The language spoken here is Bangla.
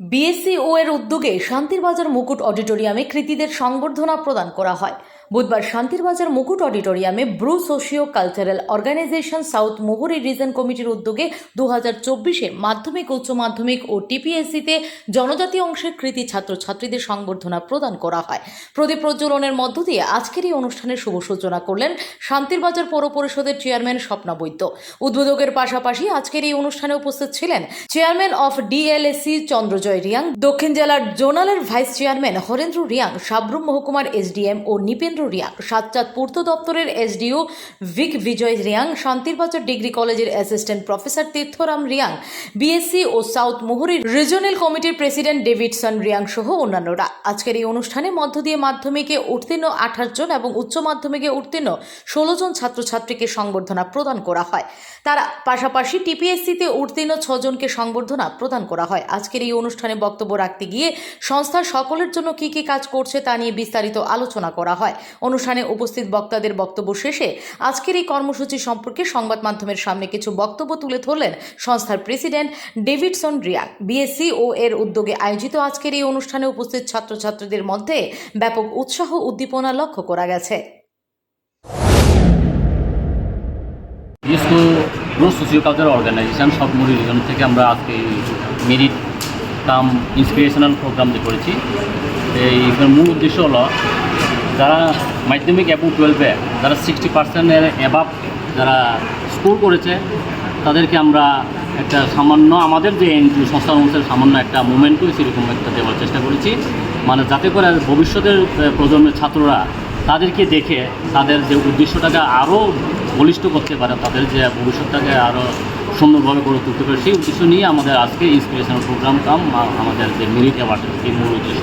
বিএসসিও এর উদ্যোগে শান্তির বাজার মুকুট অডিটোরিয়ামে কৃতীদের সংবর্ধনা প্রদান করা হয়। বুধবার শান্তির বাজার মুকুট অডিটোরিয়ামে Bru socio cultural organisation south Muhuri region কমিটির উদ্যোগে দু হাজার চব্বিশে মাধ্যমিক, উচ্চ মাধ্যমিক ও টিপিএসসিতে জনজাতি অংশের কৃতি ছাত্রছাত্রীদের সংবর্ধনা প্রদান করা হয়। প্রদীপ প্রজ্বলনের মধ্য দিয়ে আজকের এই অনুষ্ঠানের শুভ সূচনা করলেন শান্তির বাজার পৌর পরিষদের চেয়ারম্যান স্বপ্না বৈদ্য। উদ্বোধকের পাশাপাশি আজকের এই অনুষ্ঠানে উপস্থিত ছিলেন chairman of DLAC Chandrajoy Reang, দক্ষিণ জেলার জোনালের ভাইস চেয়ারম্যান হরেন্দ্র রিয়াং সাব্রুম মহকুমার এসডিএম ও নিপেন্দ্র রিয়াং সাতচাঁদ পূর্ত দপ্তরের এসডিও ভিক বিজয় রিয়াং শান্তির শান্তিরবাজার ডিগ্রি কলেজের assistant professor Tirtharam Reang, BSC ও সাউথ মোহরি রিজনাল কমিটির প্রেসিডেন্ট ডেভিডসন রিয়াং সহ অন্যান্যরা। আজকের এই অনুষ্ঠানে মধ্য দিয়ে মাধ্যমিকে উত্তীর্ণ আঠাশ জন এবং উচ্চ মাধ্যমিকে উত্তীর্ণ ষোলো জন ছাত্রছাত্রীকে সংবর্ধনা প্রদান করা হয়। তারা পাশাপাশি টিপিএসসিতে উত্তীর্ণ ছজনকে সংবর্ধনা প্রদান করা হয়। আজকের এই অনুষ্ঠানে বক্তব্য রাখতে গিয়ে সংস্থার সকলের জন্য কি কি কাজ করছে তা নিয়ে বিস্তারিত আলোচনা করা হয়। অনুষ্ঠানে উপস্থিত বক্তাদের বক্তব্য শেষে আজকের এই কর্মসূচি সম্পর্কে সংবাদ মাধ্যমের সামনে কিছু বক্তব্য তুলে ধরলেন সংস্থার প্রেসিডেন্ট ডেভিডসন রিয়াং বিএসসি ও এর উদ্যোগে আয়োজিত আজকের এই অনুষ্ঠানে উপস্থিত ছাত্রছাত্রীদের মধ্যে ব্যাপক উৎসাহ উদ্দীপনা লক্ষ্য করা গেছে। ইউসকো গ্রো সোশিও কালচার অর্গানাইজেশন থেকে আমরা আজকে মেরিট কাম ইন্সপিরেশনাল প্রোগ্রাম যে করেছি, এই মূল উদ্দেশ্য হলো যারা মাধ্যমিক এবং টুয়েলভে যারা সিক্সটি পার্সেন্টের অ্যাবাভ যারা স্কোর করেছে, তাদেরকে আমরা একটা সামান্য, আমাদের যে এনজিও সংস্থার অনুসারে সামান্য একটা মোমেন্টও সেরকম একটা দেওয়ার চেষ্টা করেছি। মানে যাতে করে ভবিষ্যতের প্রজন্মের ছাত্ররা তাদেরকে দেখে, তাদের যে উদ্দেশ্যটাকে আরও বলিষ্ঠ করতে পারে, তাদের যে ভবিষ্যৎটাকে আরও সুন্দরভাবে গড়ে তুলতে পারে, সেই উদ্দেশ্য নিয়ে আমাদের আজকে ইন্সপিরেশনাল প্রোগ্রাম কাম আমাদের যে মেরিট অ্যাওয়ার্ড এই মূল উদ্দেশ্য।